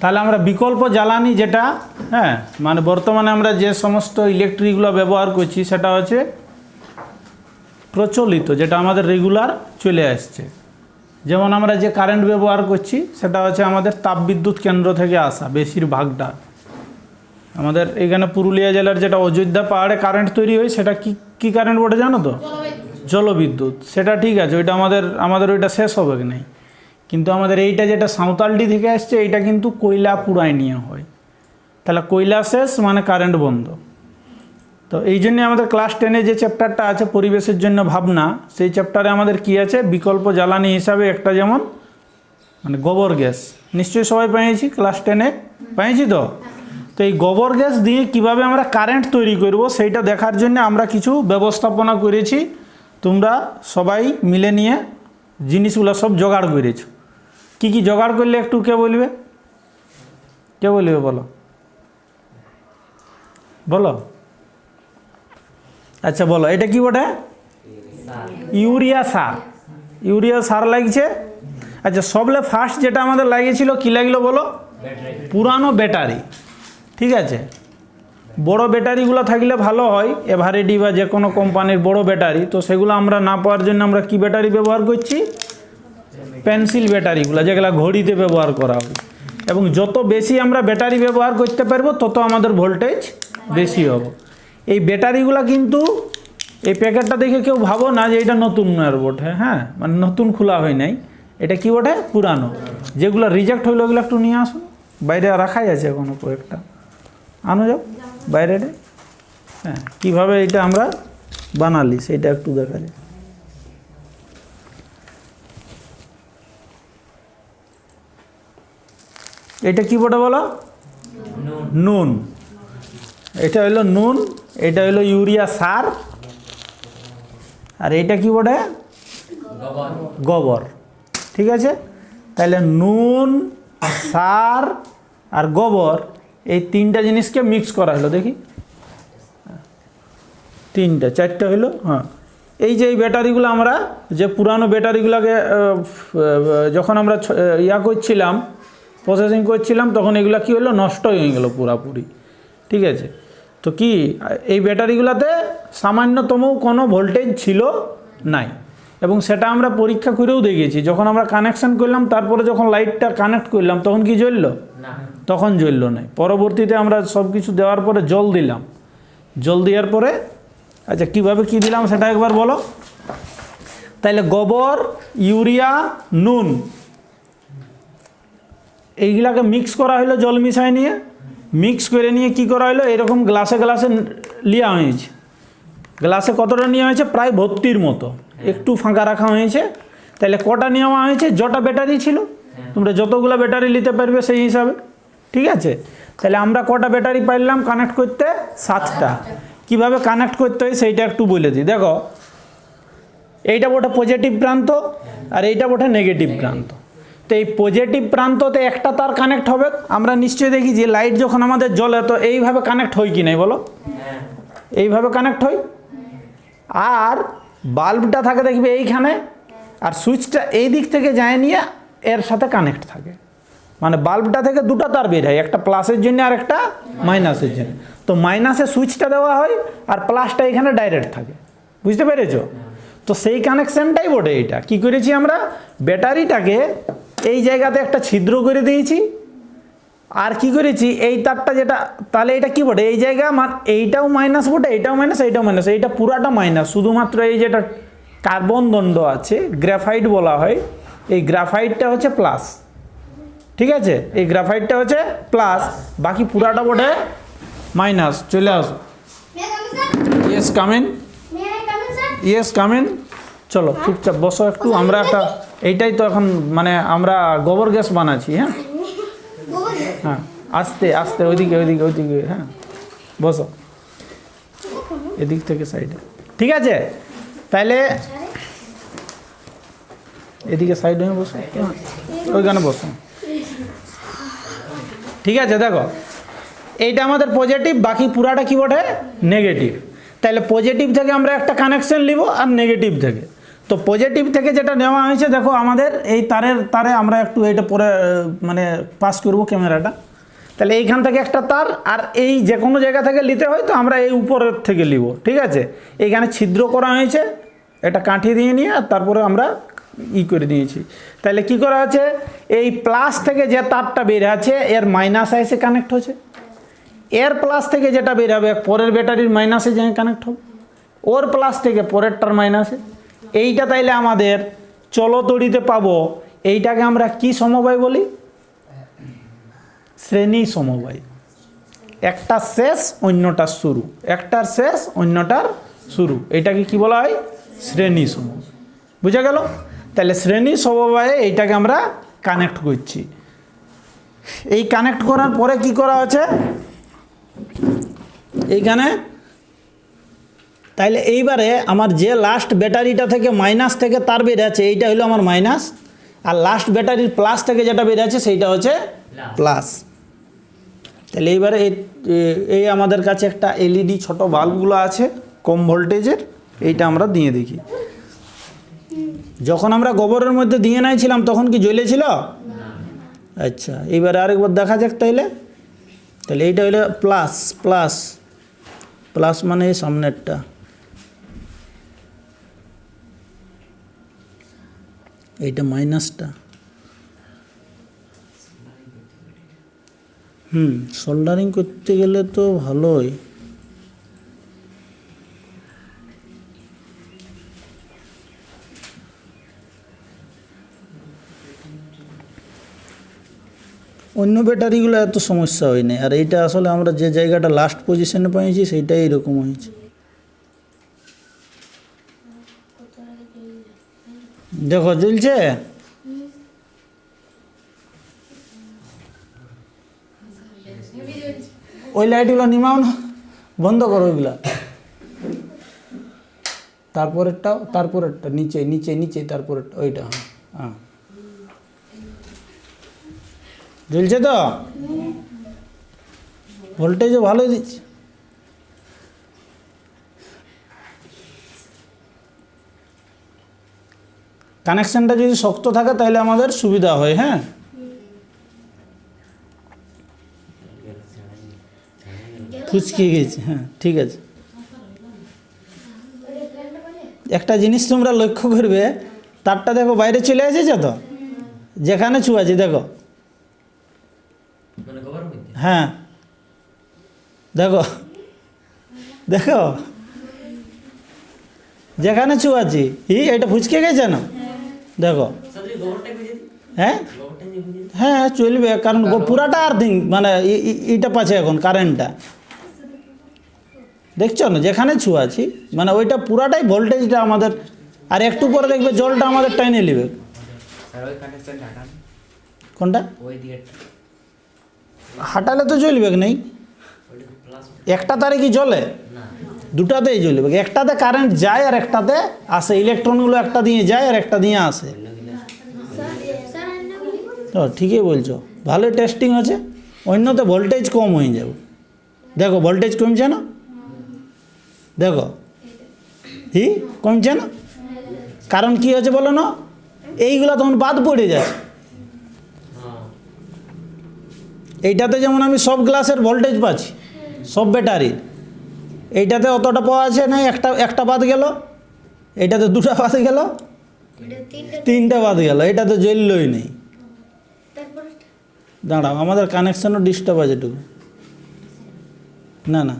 তাহলে আমরা বিকল্প জ্বালানি যেটা হ্যাঁ মানে বর্তমানে আমরা যে সমস্ত ইলেকট্রিকগুলো ব্যবহার করছি সেটা হচ্ছে প্রচলিত যেটা আমাদের রেগুলার চলে আসছে। যেমন আমরা যে কারেন্ট ব্যবহার করছি সেটা হচ্ছে আমাদের তাপবিদ্যুৎ কেন্দ্র থেকে আসা বেশিরভাগটা। আমাদের এখানে পুরুলিয়া জেলার যেটা অযোধ্যা পাহাড়ে কারেন্ট তৈরি হয় সেটা কি কি কারেন্ট বটে জানো তো? জলবিদ্যুৎ। সেটা ঠিক আছে ওইটা আমাদের আমাদের ওইটা শেষ হবে কি নাই। কিন্তু আমাদের এইটা যেটা সাঁওতালডি থেকে আসছে, এইটা কিন্তু কয়লা পুরাই নিয়ে হয়। তাহলে কয়লা শেষ মানে কারেন্ট বন্ধ। তো এই জন্যে আমাদের ক্লাস টেনে যে চ্যাপ্টারটা আছে পরিবেশের জন্য ভাবনা, সেই চ্যাপ্টারে আমাদের কি আছে? বিকল্প জ্বালানি হিসাবে একটা যেমন মানে গোবর গ্যাস। নিশ্চয়ই সবাই পেয়েছি ক্লাস টেনে? পেয়েছি তো? তো এই গোবর গ্যাস দিয়ে কীভাবে আমরা কারেন্ট তৈরি করব, সেইটা দেখার জন্য আমরা কিছু ব্যবস্থাপনা করেছি। তোমরা সবাই মিলে নিয়ে জিনিসগুলো সব জোগাড় করেছ। কি কি জোগাড় করলে একটু কে বলবে? কে বলবে বলো? বলো। আচ্ছা বলো, এটা কি বটে? ইউরিয়া সার। ইউরিয়া সার লাগছে? আচ্ছা সবলে ফার্স্ট যেটা আমাদের লাগিয়েছিল, কি লাগল বলো? পুরানো ব্যাটারি। ঠিক আছে? বড় ব্যাটারিগুলো থাকলে ভালো হয়, এভারেডি বা যে কোনো কোম্পানির বড় ব্যাটারি। তো সেগুলো আমরা না পাওয়ার জন্য আমরা কি ব্যাটারি ব্যবহার করছি? পেন্সিল ব্যাটারিগুলো, যেগুলো ঘড়িতে ব্যবহার করা হয়। এবং যত বেশি আমরা ব্যাটারি ব্যবহার করতে পারব, তত আমাদের ভোল্টেজ বেশি হবে। এই ব্যাটারিগুলো কিন্তু, এই প্যাকেটটা দেখে কেউ ভাবো না যে এটা নতুন আর বটে হ্যাঁ মানে নতুন খোলা হয় নাই। এটা কি বটে? পুরানো। যেগুলো রিজেক্ট হইল, ওগুলো একটু নিয়ে আসুন বাইরে রাখাই আছে এখনও কয়েকটা। আনো যাও বাইরে। হ্যাঁ কীভাবে এটা আমরা বানালি, সেটা একটু দেখা যায় এটা কি বটে বলো? নুন। এটা হলো নুন, এটা হলো ইউরিয়া সার। আর এটা কি বটে? গোবর। ঠিক আছে? তাহলে নুন, সার আর গোবর, এই তিনটা জিনিসকে মিক্স করা হলো, দেখি। তিনটা, চারটা হলো হ্যাঁ। এই যে এই ব্যাটারিগুলো আমরা, যে পুরানো ব্যাটারিগুলোকে যখন আমরা ইয়া করছিলাম প্রসেসিং করছিলাম তখন এগুলো কি হলো? নষ্ট হয়ে গেলো পুরাপুরি। ঠিক আছে? তো কি এই ব্যাটারিগুলোতে সামান্যতম কোনো ভোল্টেজ ছিল নাই। এবং সেটা আমরা পরীক্ষা করেও দেখেছি। যখন আমরা কানেকশন করলাম তারপরে যখন লাইটটা কানেক্ট করলাম তখন কি জ্বললো? তখন জ্বললো নাই পরবর্তীতে আমরা সব কিছু দেওয়ার পরে জল দিলাম। জল দেওয়ার পরে আচ্ছা কীভাবে কি দিলাম সেটা একবার বলো? তাইলে গোবর ইউরিয়া নুন এইগুলাকে মিক্স করা হলো জল মিশাই নিয়ে মিক্স করে নিয়ে কি করা হলো এরকম গ্লাসে গ্লাসে নেওয়া হয়েছে। গ্লাসে কতটা নেওয়া হয়েছে? প্রায় ভর্তির মতো। একটু ফাঁকা রাখা হয়েছে। তাহলে কটা নেওয়া হয়েছে? যটা ব্যাটারি ছিল। তোমরা যতগুলো ব্যাটারি নিতে পারবে সেই হিসাবে। ঠিক আছে? তাহলে আমরা কটা ব্যাটারি পাইলাম কানেক্ট করতে? সাতটা। কীভাবে কানেক্ট করতে হয় সেইটা একটু বলে দিই। দেখো, এইটা বটে পজিটিভ প্রান্ত আর এইটা বটে নেগেটিভ প্রান্ত। তো এই পজিটিভ প্রান্ততে একটা তার কানেক্ট হবে। আমরা নিশ্চয়ই দেখি যে লাইট যখন আমাদের জ্বলে, তো এইভাবে কানেক্ট হয় কি নাই বলো? এইভাবে কানেক্ট হয়? আর বাল্বটা থাকে দেখবে এইখানে, আর সুইচটা এই দিক থেকে যায় নিয়ে এর সাথে কানেক্ট থাকে। মানে বাল্বটা থেকে দুটো তার বের হয়, একটা প্লাসের জন্য আর একটা মাইনাসের জন্য। তো মাইনাসে সুইচটা দেওয়া হয়, আর প্লাসটা এখানে ডাইরেক্ট থাকে। বুঝতে পেরেছ? তো সেই কানেকশনটাই বটে এটা। কি করেছি আমরা? ব্যাটারিটাকে এই জায়গাতে একটা ছিদ্র করে দিয়েছি। আর কি করেছি? এই তারটা যেটা তাহলে এটা কি বটে? এই জায়গা এইটাও মাইনাস বটে এইটাও মাইনাস এইটাও মাইনাস এইটা পুরাটা মাইনাস শুধুমাত্র এই যেটা কার্বন দণ্ড আছে গ্রাফাইট বলা হয় এই গ্রাফাইটটা হচ্ছে প্লাস ঠিক আছে? এই গ্রাফাইটটা হচ্ছে প্লাস বাকি পুরাটা বটে মাইনাস চলে আসো। Yes come in? ইয়েস কামেন চলো চুপচাপ বসো একটু আমরা একটা এইটাই তো এখন মানে আমরা গোবর গ্যাস বানাচ্ছি হ্যাঁ? হ্যাঁ আস্তে আস্তে, ওইদিকে ওইদিকে ওইদিকে হ্যাঁ। বসো। এদিক থেকে সাইডে। ঠিক আছে? তাহলে এদিকে সাইড হয়ে বসো। ওইখানে বসো। ঠিক আছে, দেখো। এইটা আমাদের পজিটিভ বাকি পুরাটা কি বটে? নেগেটিভ তাহলে পজিটিভ থেকে আমরা একটা কানেকশন নিব আর নেগেটিভ থেকে। তো পজিটিভ থেকে যেটা নেওয়া হয়েছে, দেখো আমাদের এই তারের তারে আমরা একটু এটা পরে মানে পাস করব ক্যামেরাটা। তাহলে এইখান থেকে একটা তার, আর এই যে কোনো জায়গা থেকে নিতে হয় তো আমরা এই উপরের থেকে নিব, ঠিক আছে? এইখানে ছিদ্র করা হয়েছে, এটা কাঠি দিয়ে নিয়ে, আর তারপরে আমরা ই করে দিয়েছি তাহলে কি করা আছে? এই প্লাস থেকে যে তারটা বের আছে, এর মাইনাস এসে কানেক্ট হচ্ছে। এর প্লাস থেকে যেটা বের হবে, পরের ব্যাটারির মাইনাসে যে কানেক্ট হবে। ওর প্লাস থেকে পরেরটার মাইনাসে এইটা তাইলে আমাদের চলতড়িতে পাবো। এইটাকে আমরা কি সমবায় বলি? শ্রেণি সমবায়। একটা শেষ অন্যটার শুরু। একটার শেষ, অন্যটার শুরু। এটাকে কি বলা হয়? শ্রেণি সমবায়। বুঝা গেল? তাহলে শ্রেণি সমবায়ে এইটাকে আমরা কানেক্ট করছি। এই কানেক্ট করার পরে কি করা আছে এইখানে তাইলে এইবারে আমার যে লাস্ট ব্যাটারিটা থেকে মাইনাস থেকে তার বের আছে এইটা হলো আমার মাইনাস আর লাস্ট ব্যাটারির প্লাস থেকে যেটা বের আছে সেইটা হচ্ছে প্লাস তাহলে এইবারে এই আমাদের কাছে একটা এলইডি ছোট বাল্বগুলো আছে কম ভোল্টেজের এইটা আমরা দিয়ে দেখি। যখন আমরা গোবরের মধ্যে দিয়ে নাইছিলাম তখন কি জ্বলেছিল আচ্ছা এইবারে আরেকবার দেখা যাক তাইলে। তাহলে এইটা হলো প্লাস প্লাস প্লাস মানে এই সামনেরটা। এইটা মাইনাসটা। হুম সোল্ডারিং করতে গেলে তো ভালোই। অন্য ব্যাটারিগুলো এত সমস্যা হয়নি আর এইটা আসলে আমরা যে জায়গাটা লাস্ট পজিশনে পেয়েছি সেইটাই এরকম হয়েছে। দেখো, জ্বলছে? ওই লাইটগুলো নিমাও না, বন্ধ করো ওইগুলা। তারপরেরটাও, তারপরেরটা, নিচে নিচে নিচে, তারপরেরটা, ওইটা হ্যাঁ হ্যাঁ। জ্বলছে তো? ভোল্টেজও ভালোই দিচ্ছে। কানেকশানটা যদি শক্ত থাকে তাহলে আমাদের সুবিধা হয় হ্যাঁ? ফুচকে গেছে হ্যাঁ ঠিক আছে। একটা জিনিস তোমরা লক্ষ্য করবে তারটা দেখো বাইরে চলে এসেছে তো? যেখানে ছুয়াছি দেখো। মানে হ্যাঁ। দেখো। দেখো। যেখানে ছুয়াছি ই এটা ফুচকে গেছে না? দেখো। হ্যাঁ? হ্যাঁ চলবে কারণ গো- পুরাটা আর্থিং মানে ই- পাচ্ছে এখন কারেন্টটা দেখছ না যেখানে ছুয়াছি মানে ওইটা পুরাটাই ভোল্টেজটা আমাদের আর একটু পরে দেখবে জলটা আমাদের টাইনে নেবে। কোনটা? ওই হাঁটালে তো জ্বলবে নেই? একটা তারে কি জ্বলে? না। দুটাতেই জ্বলবে। একটাতে কারেন্ট যায় আর একটাতে আসে। ইলেকট্রনগুলো একটা দিয়ে যায় আর একটা দিয়ে আসে। তো ঠিকই বলছো। ভালো টেস্টিং আছে। অন্যতে ভোল্টেজ কম হয়ে যাবে। দেখো ভোল্টেজ কমছে না? দেখো। হি কমছে না? কারণ কি হচ্ছে বলো না? এইগুলো তখন বাদ পড়ে যাচ্ছে। এইটাতে যেমন আমি সব গ্লাসের ভোল্টেজ পাচ্ছি, সব ব্যাটারির এইটাতে অতটা পাওয়া আছে না একটা একটা বাদ গেল। এইটাতে দুটা বাদ গেল। তিনটা বাদ গেল এটাতে জ্বললই নেই। দাঁড়াও আমাদের কানেকশানও ডিস্টার্ব আছে একটু। না না।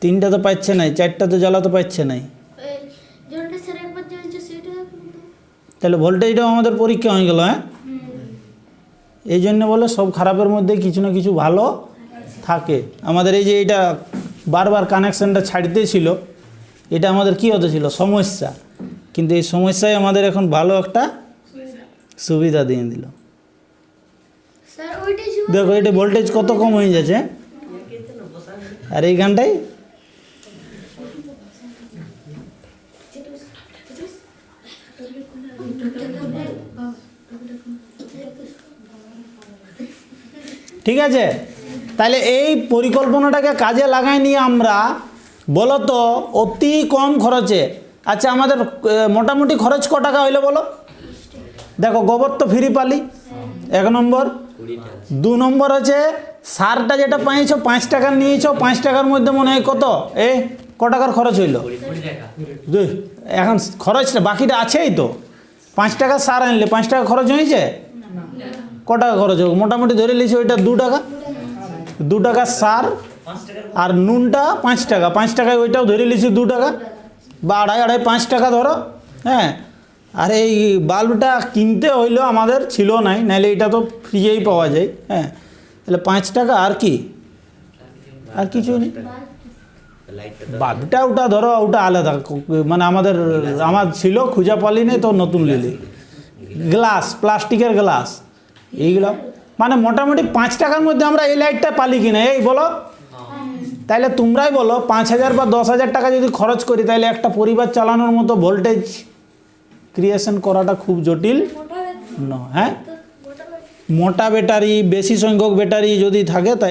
তিনটা তো পাচ্ছে নাই চারটা তো জ্বালাতে পাচ্ছে নাই। তো। তাহলে ভোল্টেজটাও আমাদের পরীক্ষা হয়ে গেল হ্যাঁ? এই জন্য বলে সব খারাপের মধ্যে কিছু না কিছু ভালো থাকে। আমাদের এই যে এটা বারবার কানেকশানটা ছাড়তে ছিল এটা আমাদের কি হতে ছিল? সমস্যা। কিন্তু এই সমস্যায় আমাদের এখন ভালো একটা সুবিধা দিয়ে দিল। দেখো এটা ভোল্টেজ কত কম হয়ে যাচ্ছে? আর এই গানটাই? ঠিক আছে? তাহলে এই পরিকল্পনাটাকে কাজে লাগাই নিয়ে আমরা বলতো অতি কম খরচে। আচ্ছা আমাদের মোটামুটি খরচ ক টাকা হইল বলো? দেখো গোবর তো ফ্রি পালি। এক নম্বর। দু নম্বর হচ্ছে সারটা যেটা পাইছো পাঁচ টাকার নিয়েছো পাঁচ টাকার মধ্যে মনে হয় কত? এ ক টাকার খরচ হইল? টাকা দুই, এখন খরচটা বাকিটা আছেই তো। পাঁচ টাকা সার আনলে পাঁচ টাকা খরচ হয়েছে? ক টাকা খরচ হোক মোটামুটি ধরে নিয়েছি ওইটা দু টাকা? দু টাকা সার আর নুনটা পাঁচ টাকা। পাঁচ টাকায় ওইটাও ধরে নিয়েছি দু টাকা। বা আড়াই আড়াই, পাঁচ টাকা ধরো হ্যাঁ। আর এই বাল্বটা কিনতে হইলেও আমাদের ছিল নাই নাহলে এটা তো ফ্রিয়েই পাওয়া যায় হ্যাঁ। তাহলে পাঁচ টাকা আর কি? আর কিছু নেই। বাল্বটা ওটা ধরো, ওটা আলাদা। মানে আমাদের, আমার ছিল খুঁজা পালি নেই তো নতুন লিলি। গ্লাস, প্লাস্টিকের গ্লাস, এইগুলো। মানে মোটামুটি পাঁচ টাকার মধ্যে আমরা এই লাইটটা পালি কিনা? এই বলো। তাইলে তোমরাই বলো পাঁচ হাজার বা দশ হাজার টাকা যদি খরচ করি তাহলে একটা পরিবার চালানোর মতো ভোল্টেজ ক্রিয়েশন করাটা খুব জটিল নয় হ্যাঁ? মোটা ব্যাটারি বেশি সংখ্যক ব্যাটারি যদি থাকে তাই